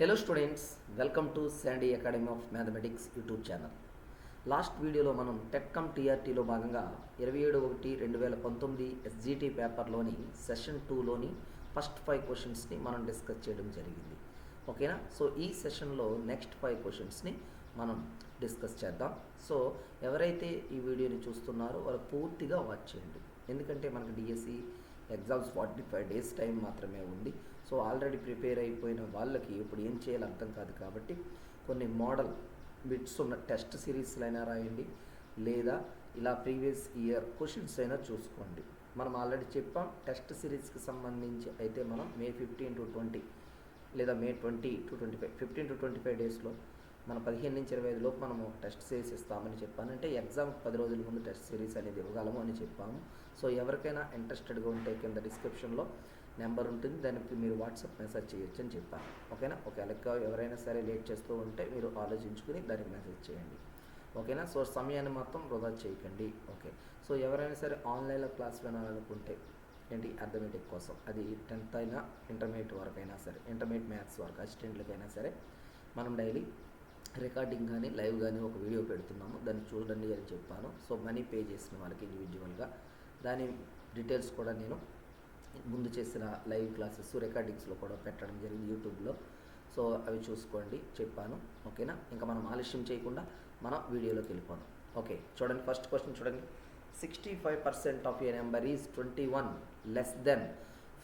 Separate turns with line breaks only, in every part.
Hello students welcome to Sandy academy of mathematics YouTube channel last వీడియోలో మనం టెక్కమ్ టీఆర్టీలో భాగంగా ఇరవై ఏడు ఒకటి రెండు వేల పంతొమ్మిది ఎస్జిటి పేపర్లోని సెషన్ టూలోని ఫస్ట్ ఫైవ్ క్వశ్చన్స్ని మనం డిస్కస్ చేయడం జరిగింది. ఓకేనా సో ఈ సెషన్లో నెక్స్ట్ ఫైవ్ క్వశ్చన్స్ని మనం డిస్కస్ చేద్దాం. సో ఎవరైతే ఈ వీడియోని చూస్తున్నారో వాళ్ళు పూర్తిగా వాచ్ చేయండి. ఎందుకంటే మనకి DSC exams forty five days time మాత్రమే ఉంది. సో ఆల్రెడీ ప్రిపేర్ అయిపోయిన వాళ్ళకి ఇప్పుడు ఏం చేయాలో అర్థం కాదు కాబట్టి కొన్ని మోడల్ బిట్స్ ఉన్న టెస్ట్ సిరీస్లు అయినా రాయండి. లేదా ఇలా ప్రీవియస్ ఇయర్ క్వశ్చన్స్ అయినా చూసుకోండి. మనం ఆల్రెడీ చెప్పాం టెస్ట్ సిరీస్కి సంబంధించి అయితే మనం మే ఫిఫ్టీన్ టు ట్వంటీ లేదా May twenty to twenty five fifteen to twenty five డేస్లో మన పదిహేను నుంచి ఇరవై ఐదు లోపు మనము టెస్ట్ సిరీస్ ఇస్తామని చెప్పాను. అంటే ఎగ్జామ్ పది రోజుల ముందు టెస్ట్ సిరీస్ అనేది ఇవ్వగలము అని చెప్పాము. సో ఎవరికైనా ఇంట్రెస్టెడ్గా ఉంటే కింద డిస్క్రిప్షన్లో నెంబర్ ఉంటుంది. దానికి మీరు వాట్సాప్ మెసేజ్ చేయొచ్చు అని చెప్పాను. ఓకేనా? ఒకవేళ ఎవరైనా సరే లేట్ చేస్తూ ఉంటే మీరు ఆలోచించుకుని దానికి మెసేజ్ చేయండి. ఓకేనా? సో సమయాన్ని మొత్తం వృధా చేయకండి. ఓకే. సో ఎవరైనా సరే ఆన్లైన్లో క్లాస్ వినాలనుకుంటే ఏంటి? అర్థమెటిక్ కోసం. అది టెన్త్ అయినా ఇంటర్మీడియట్ వరకు అయినా సరే ఇంటర్మీడియట్ మ్యాథ్స్ వరకు అసిస్టెంట్లకైనా సరే మనం డైలీ రికార్డింగ్ కానీ లైవ్ కానీ ఒక వీడియో పెడుతున్నాము. దాన్ని చూడండి అని చెప్పాను. సో మనీ పే చేసిన వాళ్ళకి ఇండివిజువల్గా దాని డీటెయిల్స్ కూడా నేను ముందు చేసిన లైవ్ క్లాసెస్ రికార్డింగ్స్లో కూడా పెట్టడం జరిగింది యూట్యూబ్లో. సో అవి చూసుకోండి చెప్పాను. ఓకేనా? ఇంకా మనం ఆలస్యం చేయకుండా మన వీడియోలోకి వెళ్ళిపోదాం. ఓకే చూడండి. ఫస్ట్ క్వశ్చన్ చూడండి. Sixty five percent of a number is twenty one less than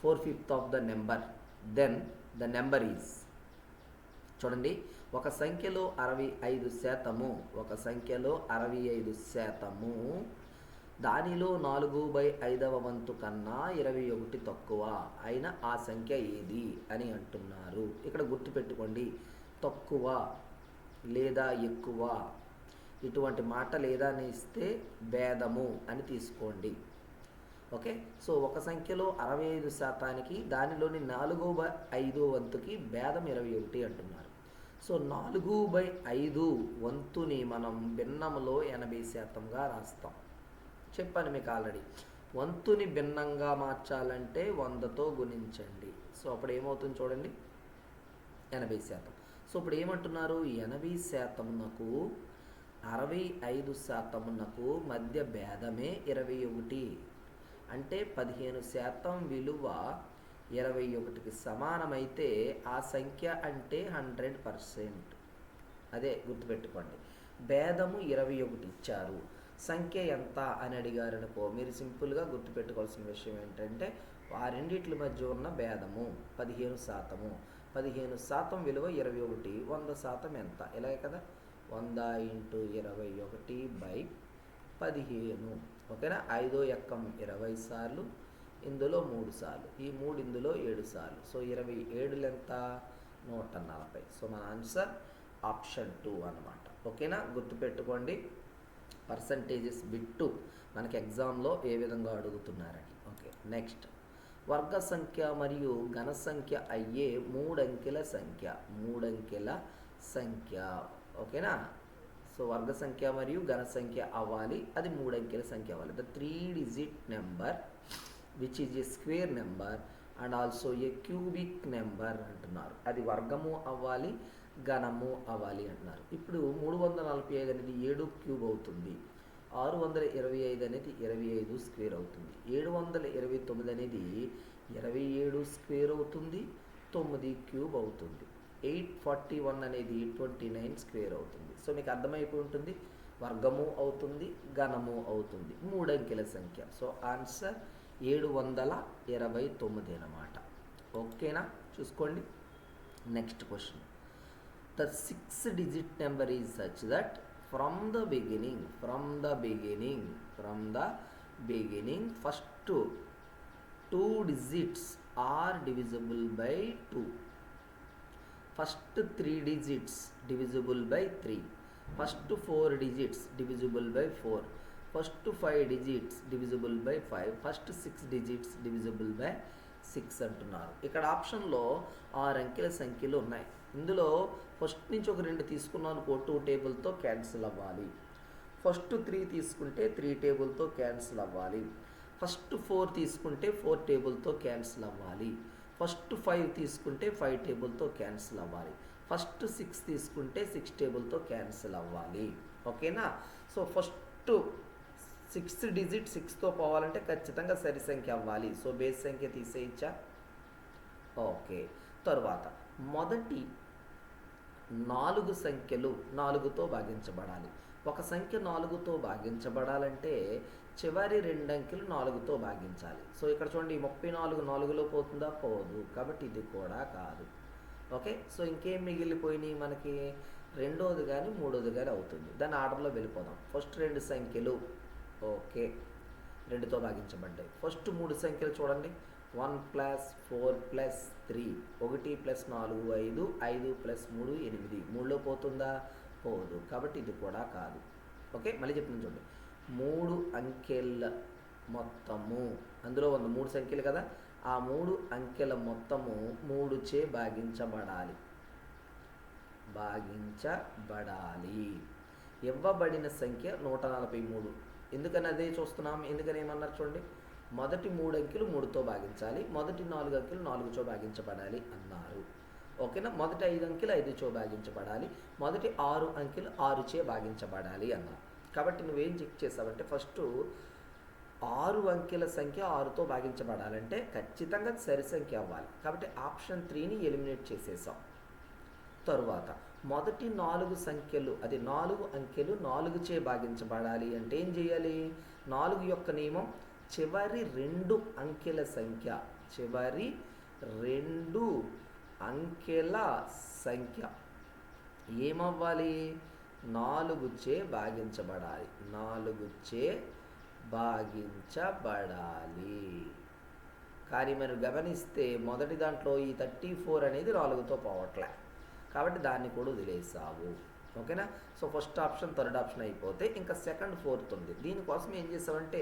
four fifth of the number then the number is చూడండి. ఒక సంఖ్యలో అరవై ఐదు శాతము ఒక సంఖ్యలో అరవై ఐదు శాతము. దానిలో నాలుగు బై ఐదవ వంతు కన్నా ఇరవై ఒకటి తక్కువ అయిన ఆ సంఖ్య ఏది అని అంటున్నారు. ఇక్కడ గుర్తుపెట్టుకోండి తక్కువ లేదా ఎక్కువ ఇటువంటి మాట లేదా అని ఇస్తే భేదము అని తీసుకోండి. ఓకే? సో ఒక సంఖ్యలో అరవై ఐదు శాతానికి దానిలోని నాలుగో బై వంతుకి భేదం ఇరవై ఒకటి అంటున్నారు. సో నాలుగు బై ఐదు వంతుని మనం భిన్నంలో ఎనభై శాతంగా రాస్తాం. చెప్పాను మీకు ఆల్రెడీ. వంతుని భిన్నంగా మార్చాలంటే వందతో గుణించండి. సో అప్పుడు ఏమవుతుంది చూడండి. ఎనభై శాతం. సో ఇప్పుడు ఏమంటున్నారు? ఎనభై శాతమునకు అరవై ఐదు శాతమునకు మధ్య భేదమే ఇరవై ఒకటి. అంటే పదిహేను శాతం విలువ ఇరవై ఒకటికి సమానమైతే ఆ సంఖ్య అంటే హండ్రెడ్ పర్సెంట్. అదే గుర్తుపెట్టుకోండి. భేదము ఇరవై ఒకటి ఇచ్చారు. సంఖ్య ఎంత అని అడిగారు అనుకో మీరు సింపుల్గా గుర్తుపెట్టుకోవాల్సిన విషయం ఏంటంటే ఆ రెండిట్ల మధ్య ఉన్న భేదము పదిహేను శాతము. పదిహేను శాతం విలువ ఇరవై ఒకటి. వంద శాతం ఎంత? ఇలాగే కదా? వంద ఇంటూ ఇరవై ఒకటి బై పదిహేను. ఓకేనా? ఐదో ఎక్కం ఇరవై సార్లు ఇందులో మూడు సార్లు. ఈ మూడు ఇందులో ఏడు సార్లు. సో ఇరవై ఏడులు ఎంత నూట నలభై. సో మన ఆన్సర్ ఆప్షన్ టూ అనమాట ఓకేనా? గుర్తుపెట్టుకోండి. పర్సంటేజెస్ బిట్టు మనకి ఎగ్జామ్లో ఏ విధంగా అడుగుతున్నారని. Okay next. వర్గ సంఖ్య మరియు ఘన సంఖ్య అయ్యే మూడంకెల సంఖ్య. మూడంకెల సంఖ్య. ఓకేనా? సో వర్గ సంఖ్య మరియు ఘన సంఖ్య అవ్వాలి. అది మూడంకెల సంఖ్య అవ్వాలి. The three digit number which is a square number and also a cubic number అంటున్నారు. అది వర్గము అవ్వాలి ఘనము అవ్వాలి అంటున్నారు. ఇప్పుడు మూడు వందల నలభై ఐదు అనేది ఏడు క్యూబ్ అవుతుంది. ఆరు వందల ఇరవై ఐదు అనేది ఇరవై ఐదు స్క్వేర్ అవుతుంది. ఏడు వందల ఇరవై తొమ్మిది అనేది ఇరవై ఏడు స్క్వేర్ అవుతుంది తొమ్మిది క్యూబ్ అవుతుంది. ఎయిట్ ఫార్టీ వన్ అనేది ట్వంటీ నైన్ స్క్వేర్ అవుతుంది. సో మీకు అర్థమైపోయి ఉంటుంది? వర్గము అవుతుంది ఘనము అవుతుంది. మూడంకెల సంఖ్య. సో ఆన్సర్ ఏడు వందల ఇరవై తొమ్మిది అన్నమాట. ఓకేనా? చూసుకోండి. Next question the six digit number is such that from the beginning from the beginning from the beginning first two digits are divisible by two first three digits divisible by three first four digits divisible by four first five digits divisible by five first six digits divisible by six అంటున్నారు. ఇక్కడ ఆప్షన్లో ఆరు అంకెల సంఖ్యలు ఉన్నాయి. ఇందులో first నుంచి ఒక రెండు తీసుకున్నాను ఒక టూ టేబుల్తో క్యాన్సిల్ అవ్వాలి. ఫస్ట్ త్రీ తీసుకుంటే త్రీ టేబుల్తో క్యాన్సిల్ అవ్వాలి. ఫస్ట్ ఫోర్ తీసుకుంటే ఫోర్ టేబుల్తో క్యాన్సిల్ అవ్వాలి. ఫస్ట్ ఫైవ్ తీసుకుంటే ఫైవ్ టేబుల్తో క్యాన్సిల్ అవ్వాలి. ఫస్ట్ సిక్స్ తీసుకుంటే సిక్స్ టేబుల్తో క్యాన్సిల్ అవ్వాలి. ఓకేనా సో ఫస్ట్ సిక్స్త్ డిజిట్ సిక్స్తో పోవాలంటే ఖచ్చితంగా సరి సంఖ్య అవ్వాలి. సో బేస్ సంఖ్య తీసేయచ్చా? ఓకే. తరువాత మొదటి నాలుగు సంఖ్యలు నాలుగుతో భాగించబడాలి. ఒక సంఖ్య నాలుగుతో భాగించబడాలంటే చివరి రెండు అంకెలు నాలుగుతో భాగించాలి. సో ఇక్కడ చూడండి ముప్పై నాలుగు నాలుగులో పోతుందా? పోదు. కాబట్టి ఇది కూడా కాదు. ఓకే. సో ఇంకేం మిగిలిపోయినాయి మనకి? రెండోది కానీ మూడోది కానీ అవుతుంది. దాని ఆర్డర్లో వెళ్ళిపోదాం. ఫస్ట్ రెండు సంఖ్యలు ఓకే. రెండుతో భాగించబడ్డాయి. ఫస్ట్ మూడు సంఖ్యలు చూడండి. One plus four plus three. ఒకటి ప్లస్ నాలుగు ఐదు. ఐదు ప్లస్ మూడు ఎనిమిది. మూడులో పోతుందా? పోదు. కాబట్టి ఇది కూడా కాదు. ఓకే? మళ్ళీ చెప్తున్నాను చూడండి. మూడు అంకెల మొత్తము. అందులో ఉంది మూడు సంఖ్యలు కదా. ఆ మూడు అంకెల మొత్తము మూడు చే భాగించబడాలి. భాగించబడాలి. ఇవ్వబడిన సంఖ్య నూట నలభై మూడు. ఎందుకని అదే చూస్తున్నాం? ఎందుకని ఏమన్నారు చూడండి? మొదటి మూడు అంకెలు మూడుతో భాగించాలి. మొదటి నాలుగు అంకెలు నాలుగుతో భాగించబడాలి అన్నారు. ఓకేనా? మొదటి ఐదు అంకెలు ఐదుతో భాగించబడాలి. మొదటి ఆరు అంకెలు ఆరుచే భాగించబడాలి అన్నారు. కాబట్టి నువ్వేం చెక్ చేసావంటే ఫస్ట్ ఆరు అంకెల సంఖ్య ఆరుతో భాగించబడాలంటే ఖచ్చితంగా సరి సంఖ్య అవ్వాలి. కాబట్టి ఆప్షన్ త్రీని ఎలిమినేట్ చేసేసాం. తరువాత మొదటి నాలుగు సంఖ్యలు అది నాలుగు అంకెలు నాలుగుచే భాగించబడాలి. అంటే ఏం చేయాలి? నాలుగు యొక్క నియమం చివరి రెండు అంకెల సంఖ్య చివరి రెండు అంకెల సంఖ్య. ఏమవ్వాలి? నాలుగుచే భాగించబడాలి. నాలుగుచే భాగించబడాలి. కానీ మీరు గమనిస్తే మొదటి దాంట్లో ఈ థర్టీ ఫోర్ అనేది నాలుగుతో పోవట్లే. కాబట్టి దాన్ని కూడా వదిలేసావు. ఓకేనా? So first option third option అయిపోతే ఇంకా సెకండ్ ఫోర్త్ ఉంది. దీనికోసం ఏం చేసామంటే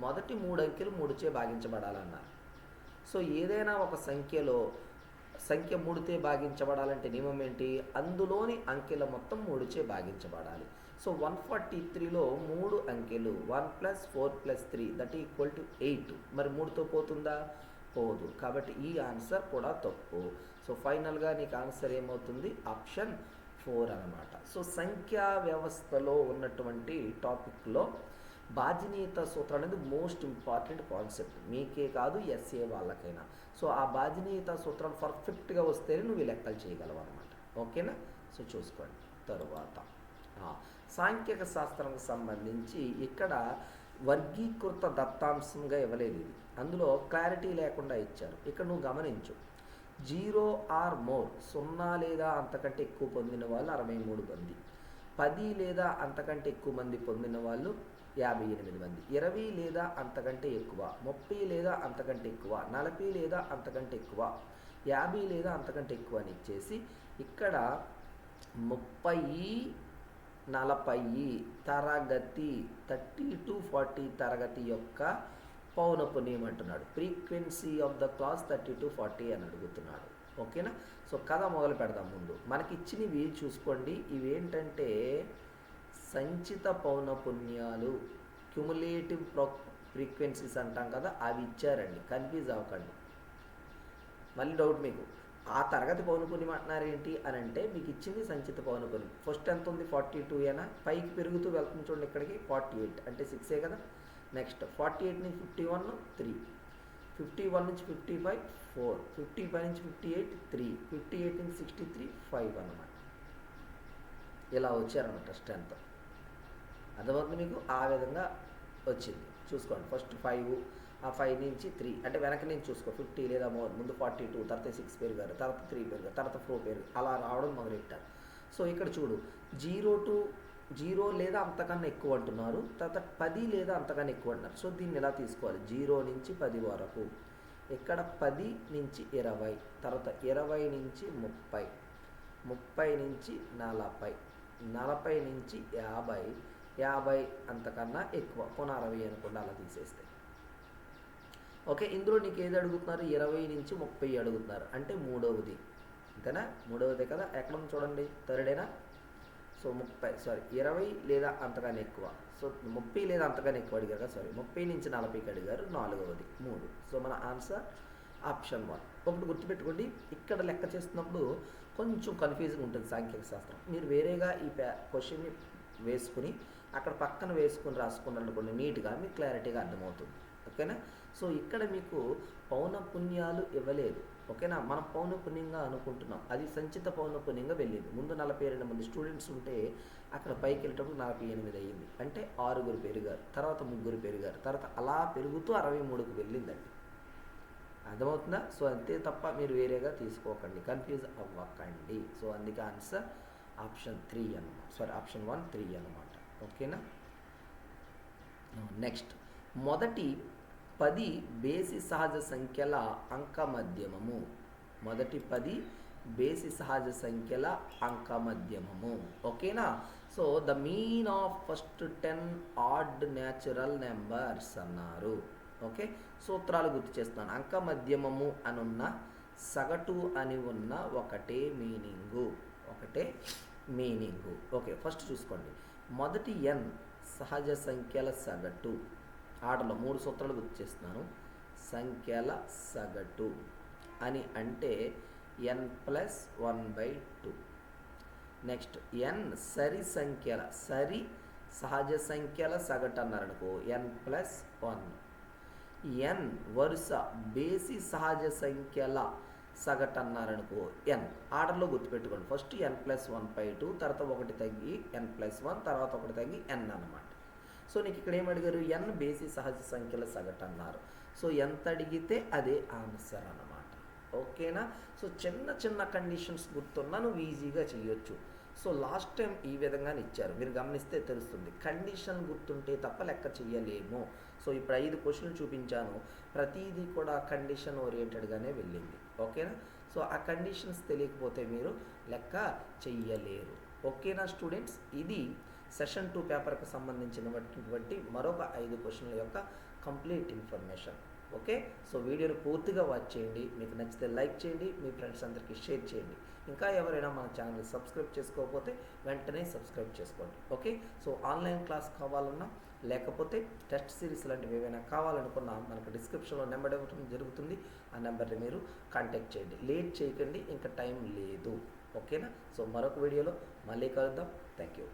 మొదటి మూడు అంకెలు మూడుచే భాగించబడాలన్నారు. సో ఏదైనా ఒక సంఖ్యలో సంఖ్య మూడుతే భాగించబడాలంటే నియమం ఏంటి? అందులోని అంకెల మొత్తం మూడుచే భాగించబడాలి. సో వన్ ఫార్టీ త్రీలో మూడు అంకెలు one plus four plus three that equal to eight మరి మూడుతో పోతుందా? పోదు కాబట్టి ఈ ఆన్సర్ కూడా తప్పు. సో ఫైనల్గా నీకు ఆన్సర్ ఏమవుతుంది? ఆప్షన్ ఫోర్ అనమాట సో సంఖ్యా వ్యవస్థలో ఉన్నటువంటి టాపిక్లో బాధ్యనీయత సూత్రం అనేది మోస్ట్ ఇంపార్టెంట్ కాన్సెప్ట్. మీకే కాదు ఎస్ఏ వాళ్ళకైనా. సో ఆ బాధ్యనీయత సూత్రం పర్ఫెక్ట్గా వస్తేనే నువ్వు లెక్కలు చేయగలవు అనమాట ఓకేనా? సో చూసుకోండి. తరువాత. సాంఖ్యక శాస్త్రంకి సంబంధించి ఇక్కడ వర్గీకృత దత్తాంశంగా ఇవ్వలేదు ఇది అందులో క్లారిటీ లేకుండా ఇచ్చారు. ఇక్కడ నువ్వు గమనించు. జీరో ఆర్ మోర్ సున్నా లేదా అంతకంటే ఎక్కువ పొందిన వాళ్ళు అరవై మూడు మంది. పది లేదా అంతకంటే ఎక్కువ మంది పొందిన వాళ్ళు యాభై ఎనిమిది మంది. ఇరవై లేదా అంతకంటే ఎక్కువ ముప్పై లేదా అంతకంటే ఎక్కువ నలభై లేదా అంతకంటే ఎక్కువ యాభై లేదా అంతకంటే ఎక్కువ అని ఇచ్చేసి ఇక్కడ ముప్పై నలభై తరగతి థర్టీ టు ఫార్టీ తరగతి యొక్క పౌనపుణ్యం అంటున్నాడు. Frequency of the class thirty to forty అని అడుగుతున్నాడు. ఓకేనా? సో కథ మొదలు పెడదాం ముందు. మనకి ఇచ్చినవి చూసుకోండి. ఇవేంటంటే సంచిత పౌనపుణ్యాలు క్యుములేటివ్ ప్రో ఫ్రీక్వెన్సీస్ అంటాం కదా అవి ఇచ్చారండి. కన్ఫ్యూజ్ అవ్వకండి. మళ్ళీ డౌట్ మీకు. ఆ తరగతి పౌనపుణ్యం అంటున్నారు ఏంటి అని అంటే మీకు ఇచ్చింది సంచిత పౌనపుణ్యం. ఫస్ట్ ఎంత ఉంది? ఫార్టీ టూ అయినా పైకి పెరుగుతూ వెళ్తుంది చూడండి ఇక్కడికి ఫార్టీ ఎయిట్. అంటే సిక్సే కదా? నెక్స్ట్ ఫార్టీ ఎయిట్ నుంచి fifty one three. Fifty one నుంచి fifty five four. Fifty five నుంచి fifty eight three. Fifty eight నుంచి సిక్స్టీ త్రీ ఫైవ్ అనమాట ఇలా వచ్చారన్నమాట స్ట్రెంత్ అర్థమవుతుంది మీకు? ఆ విధంగా వచ్చింది. చూసుకోండి. ఫస్ట్ ఫైవ్ ఆ ఫైవ్ నుంచి త్రీ అంటే వెనక నుంచి చూసుకో. ఫిఫ్టీ లేదా మోర్ ముందు ఫార్టీ టూ తర్వాత సిక్స్ పెరిగారు తర్వాత త్రీ పెరిగారు తర్వాత ఫోర్ పెరిగారు. అలా రావడం మొదలెట్టారు సో ఇక్కడ చూడు. జీరో టు జీరో లేదా అంతకన్నా ఎక్కువ అంటున్నారు. తర్వాత పది లేదా అంతకన్నా ఎక్కువ అంటున్నారు. సో దీన్ని ఎలా తీసుకోవాలి? జీరో నుంచి పది వరకు. ఇక్కడ పది నుంచి ఇరవై. తర్వాత ఇరవై నుంచి ముప్పై. ముప్పై నుంచి నలభై. నలభై నుంచి యాభై. యాభై అంతకన్నా ఎక్కువ. పోనీ అరవై అలా తీసేస్తే. ఓకే ఇందులో నీకు ఏది అడుగుతున్నారు? ఇరవై నుంచి ముప్పై అడుగుతున్నారు. అంటే మూడవది. అంతేనా మూడవదే కదా? ఎక్కడ చూడండి. థర్డేనా? సో ముప్పై సారీ ఇరవై లేదా అంతకన్నా ఎక్కువ. సో ముప్పై లేదా అంతకన్నా ఎక్కువ అడిగారు కదా సారీ. ముప్పై నుంచి నలభైకి అడిగారు. నాలుగవది మూడు. సో మన ఆన్సర్ ఆప్షన్ వన్. ఒకటి గుర్తుపెట్టుకోండి. ఇక్కడ లెక్క చేస్తున్నప్పుడు కొంచెం కన్ఫ్యూజింగ్ ఉంటుంది సాంఖ్యక శాస్త్రం. మీరు వేరేగా ఈ క్వశ్చన్ని వేసుకుని అక్కడ పక్కన వేసుకుని రాసుకున్నారు అనుకోండి నీట్గా మీకు క్లారిటీగా అర్థమవుతుంది. ఓకేనా? సో ఇక్కడ మీకు పౌన పుణ్యాలు ఇవ్వలేదు. ఓకేనా? మనం పౌన పుణ్యంగా అనుకుంటున్నాం. అది సంచిత పౌన పుణ్యంగా వెళ్ళింది. ముందు నలభై రెండు మంది స్టూడెంట్స్ ఉంటే అక్కడ పైకి వెళ్ళేటప్పుడు నలభై ఎనిమిది అయ్యింది. అంటే ఆరుగురు పెరిగారు. తర్వాత ముగ్గురు పెరిగారు. తర్వాత అలా పెరుగుతూ అరవై మూడుకు వెళ్ళిందండి. అర్థమవుతుందా? సో అంతే తప్ప మీరు వేరేగా తీసుకోకండి. కన్ఫ్యూజ్ అవ్వకండి. సో అందుకే ఆన్సర్ ఆప్షన్ త్రీ అనమాట సారీ ఆప్షన్ వన్ త్రీ అనమాట ఓకేనా? నెక్స్ట్ మొదటి పది బేసి సహజ సంఖ్యల అంక మధ్యమము మొదటి పది బేసి సహజ సంఖ్యల అంక మధ్యమము ఓకేనా? So the mean of first ten odd natural numbers అన్నారు. ఓకే? సూత్రాలు గుర్తు చేస్తున్నాను. అంక మధ్యమము అని ఉన్న సగటు అని ఉన్న ఒకటే మీనింగు. ఒకటే మీనింగు. ఓకే ఫస్ట్ చూసుకోండి. మొదటి ఎన్ సహజ సంఖ్యల సగటు. ఆటలో మూడు సూత్రాలు గుర్తు చేస్తున్నాను. సంఖ్యల సగటు అని అంటే n plus one by two next n సరి సంఖ్యల సరి సహజ సంఖ్యల సగటు అన్నారనుకో ఎన్ ప్లస్ వన్ ఎన్ వరుస బేసి సహజ సంఖ్యల సగటు అన్నారనుకో ఎన్ ఆర్డర్లో గుర్తుపెట్టుకోండి. First n plus one by two తర్వాత ఒకటి తగ్గి ఎన్ ప్లస్ వన్ తర్వాత ఒకటి తగ్గి ఎన్ అన్నమాట. సో నీకు ఇక్కడ ఏం అడిగారు ఎన్ బేసి సహజ సంఖ్యల సగటు అన్నారు. సో ఎంత అడిగితే అదే ఆన్సర్ అన్నమాట. ఓకేనా? సో చిన్న చిన్న కండిషన్స్ గుర్తున్నా నువ్వు ఈజీగా చేయొచ్చు సో లాస్ట్ టైం ఈ విధంగానే ఇచ్చారు. మీరు గమనిస్తే తెలుస్తుంది. కండిషన్ గుర్తుంటే తప్ప లెక్క చేయలేము సో ఇప్పుడు ఐదు క్వశ్చన్లు చూపించాను. ప్రతిదీ కూడా కండిషన్ ఓరియంటెడ్గానే వెళ్ళింది. ఓకేనా? సో ఆ కండిషన్స్ తెలియకపోతే మీరు లెక్క చెయ్యలేరు. ఓకేనా స్టూడెంట్స్? ఇది సెషన్ టూ పేపర్కి సంబంధించినటువంటి మరొక ఐదు క్వశ్చన్ల యొక్క కంప్లీట్ ఇన్ఫర్మేషన్ ఓకే సో వీడియోని పూర్తిగా వాచ్ చేయండి. మీకు నచ్చితే లైక్ చేయండి. మీ ఫ్రెండ్స్ అందరికీ షేర్ చేయండి. ఇంకా ఎవరైనా మన ఛానల్ సబ్స్క్రైబ్ చేసుకోకపోతే వెంటనే సబ్స్క్రైబ్ చేసుకోండి. ఓకే సో ఆన్లైన్ క్లాస్ కావాలన్నా లేకపోతే టెస్ట్ సిరీస్ లాంటివి ఏవైనా కావాలనుకున్నా మనకు డిస్క్రిప్షన్లో నెంబర్ ఇవ్వడం జరుగుతుంది. ఆ నెంబర్ని మీరు కాంటాక్ట్ చేయండి. లేట్ చేయకండి. ఇంకా టైం లేదు. ఓకేనా సో మరొక వీడియోలో మళ్ళీ కలుద్దాం. Thank you